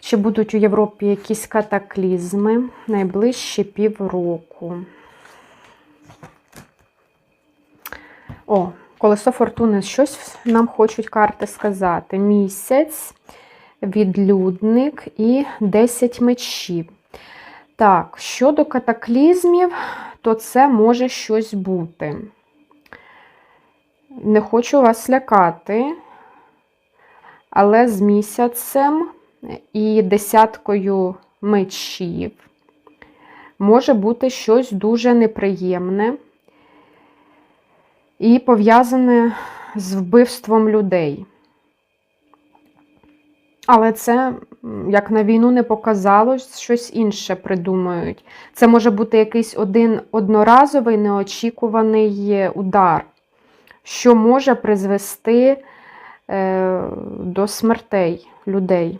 Чи будуть у Європі якісь катаклізми найближчі півроку? О, колесо фортуни. Щось нам хочуть карти сказати. Місяць, відлюдник і 10 мечів. Так, щодо катаклізмів, то це може щось бути. Не хочу вас лякати, але з місяцем і десяткою мечів може бути щось дуже неприємне і пов'язане з вбивством людей. Але це, як на війну не показалось, щось інше придумають. Це може бути якийсь один одноразовий неочікуваний удар, що може призвести е, до смертей людей.